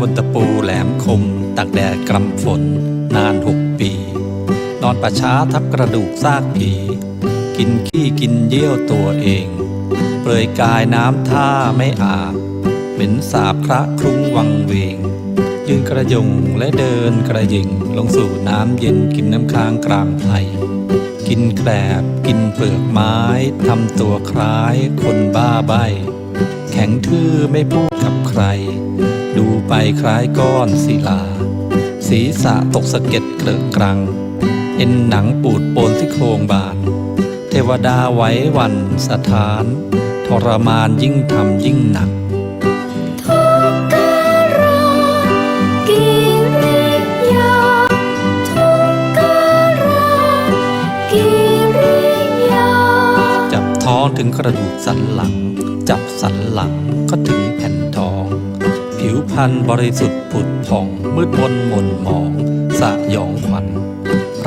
บนตะปูแหลมคม ตักแดดกรำฝน นานหกปี นอนประช้าทับกระดูกซากผี กินขี้กินเยี่ยวตัวเอง เปลือยกายน้ำท่าไม่อาบ เหม็นสาบพระคลุ้งวังเวง ยืนกระยงและเดินกระยิงลงสู่น้ำเย็นกินน้ำค้างกลางไพรกินแกลบกินเปลือกไม้ทำตัวคล้ายคนบ้าใบ แข็งทื่อไม่พูดกับใคร ไปคล้ายก้อนศิลา ศีรษะตกสะเก็ดเกลอะกรัง เอ็นหนังปูดโปนที่โครงบาน เทวดาไว้วันสถาน ทรมานยิ่งทำยิ่งหนักทุกการากิริยาทุกการากิริยาจับท้องถึงกระดูกสันหลัง จับสันหลังก็ถึงแผ่นทองผิว พรรณบริสุทธิ์ผุดผ่องมืดมนหม่นหมอง สะยองขวัญ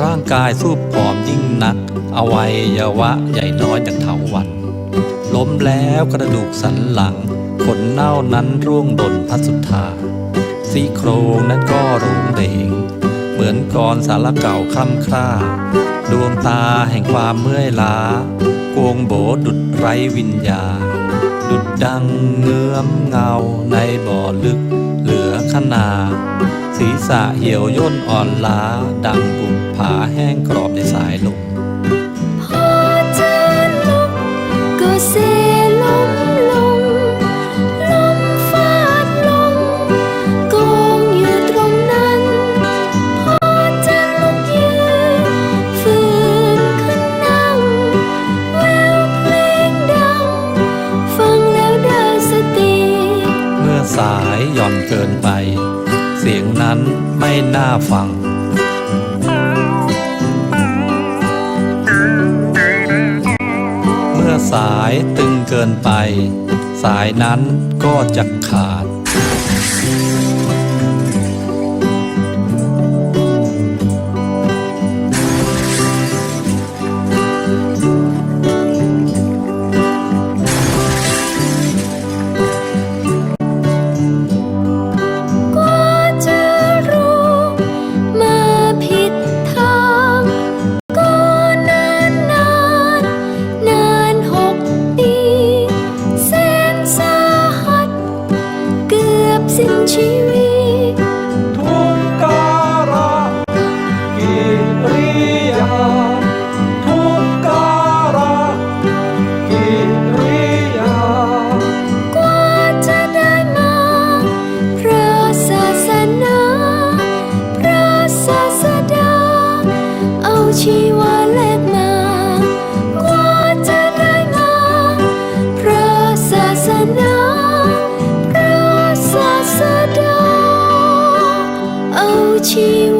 ร่างกายสู้ผอมยิ่งนัก อวัยวะใหญ่น้อยจากเถาวันล้มแล้วกระดูกสันหลัง ขนเน่านั้นร่วงดนพัสุดทาซี่โครงนั้นก็โรงเดงเหมือนกรสารเก่าคล่ำคร่า ดวงตาแห่งความเมื่อยล้ากวงโบดุดไรวิญญาณ ดุดดังเงื้อมเงาในบ่อลึกเหลือขนาศีรษะเหี่ยวย่นอ่อนล้า ดังบุกผาแห้งกรอบในสายลม สายหย่อนเกินไป เสียงนั้นไม่น่าฟัง เมื่อสายตึงเกินไป สายนั้นก็จะขาด พ